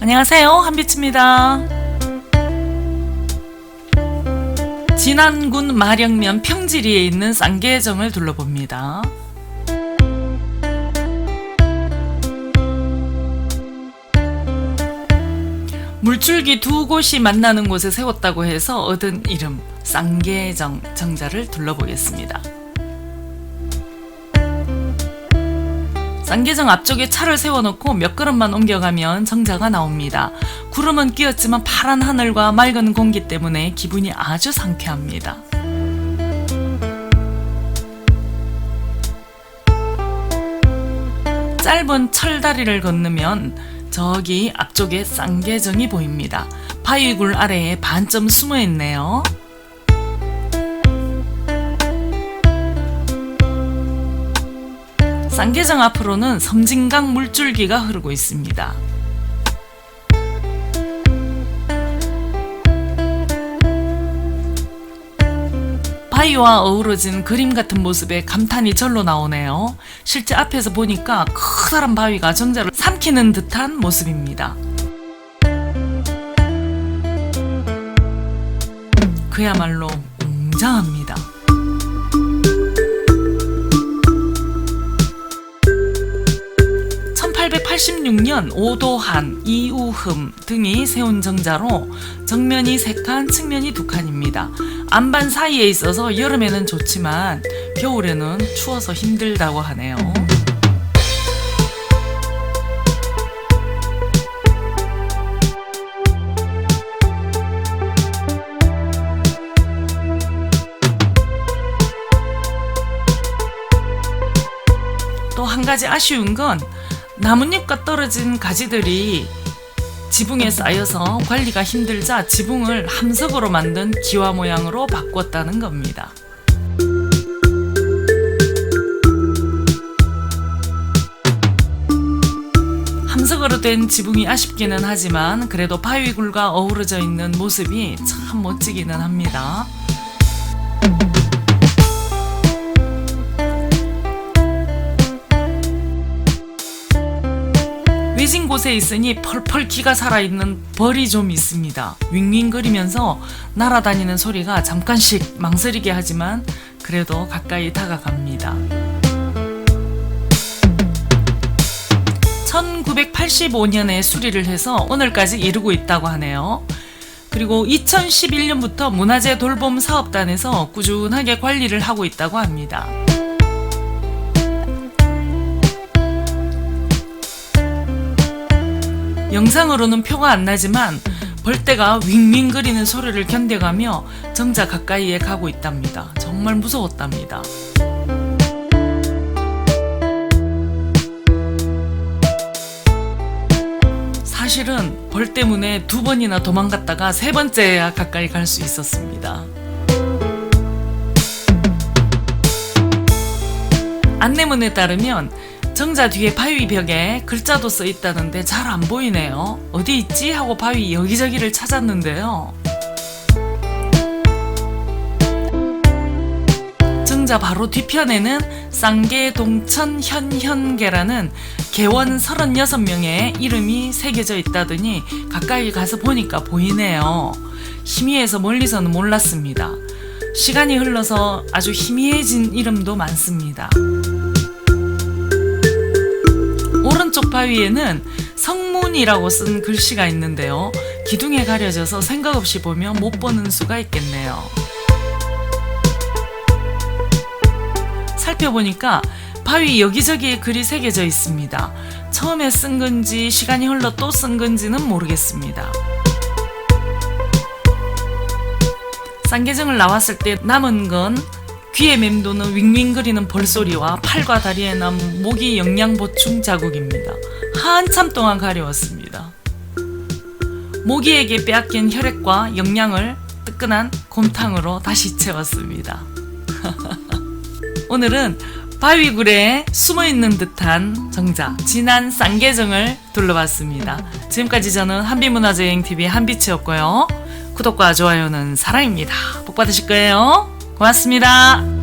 안녕하세요. 한비치입니다. 진안군 마령면 평지리에 있는 쌍계정을 둘러봅니다. 물줄기 두 곳이 만나는 곳에 세웠다고 해서 얻은 이름 쌍계정 정자를 둘러보겠습니다. 쌍계정 앞쪽에 차를 세워놓고 몇 걸음만 옮겨가면 정자가 나옵니다. 구름은 끼었지만 파란 하늘과 맑은 공기 때문에 기분이 아주 상쾌합니다. 짧은 철다리를 건너면 저기 앞쪽에 쌍계정이 보입니다. 바위굴 아래에 반점 숨어 있네요. 쌍계정 앞으로는 섬진강 물줄기가 흐르고 있습니다. 바위와 어우러진 그림 같은 모습에 감탄이 절로 나오네요. 실제 앞에서 보니까 커다란 바위가 정자를 삼키는 듯한 모습입니다. 그야말로 웅장합니다. 1886년 오도한, 이우흠 등이 세운 정자로 정면이 3칸, 측면이 2칸입니다. 안반 사이에 있어서 여름에는 좋지만 겨울에는 추워서 힘들다고 하네요. 또 한 가지 아쉬운 건 나뭇잎과 떨어진 가지들이 지붕에 쌓여서 관리가 힘들자 지붕을 함석으로 만든 기와 모양으로 바꿨다는 겁니다. 함석으로 된 지붕이 아쉽기는 하지만 그래도 바위굴과 어우러져 있는 모습이 참 멋지기는 합니다. 외진 곳에 있으니 펄펄 기가 살아있는 벌이 좀 있습니다. 윙윙거리면서 날아다니는 소리가 잠깐씩 망설이게 하지만 그래도 가까이 다가갑니다. 1985년에 수리를 해서 오늘까지 이르고 있다고 하네요. 그리고 2011년부터 문화재 돌봄 사업단에서 꾸준하게 관리를 하고 있다고 합니다. 영상으로는 표가 안 나지만 벌떼가 윙윙거리는 소리를 견뎌가며 정자 가까이에 가고 있답니다. 정말 무서웠답니다. 사실은 벌 때문에 두 번이나 도망갔다가 세 번째야 가까이 갈 수 있었습니다. 안내문에 따르면 정자 뒤에 바위 벽에 글자도 써 있다는데 잘 안 보이네요. 어디 있지? 하고 바위 여기저기를 찾았는데요. 정자 바로 뒤편에는 쌍계 동천 현현계라는 개원 36명의 이름이 새겨져 있다더니 가까이 가서 보니까 보이네요. 희미해서 멀리서는 몰랐습니다. 시간이 흘러서 아주 희미해진 이름도 많습니다. 오른쪽 바위에는 성문이라고 쓴 글씨가 있는데요. 기둥에 가려져서 생각 없이 보면 못 보는 수가 있겠네요. 살펴보니까 바위 여기저기에 글이 새겨져 있습니다. 처음에 쓴 건지 시간이 흘러 또 쓴 건지는 모르겠습니다. 쌍계정을 나왔을 때 남은 건 귀에 맴도는 윙윙거리는 벌소리와 팔과 다리에 남은 모기 영양 보충 자국입니다. 한참 동안 가려웠습니다. 모기에게 빼앗긴 혈액과 영양을 뜨끈한 곰탕으로 다시 채웠습니다. 오늘은 바위굴에 숨어있는 듯한 정자, 진한 쌍계정을 둘러봤습니다. 지금까지 저는 한비문화여행TV 한비치였고요. 구독과 좋아요는 사랑입니다. 복 받으실 거예요. 고맙습니다.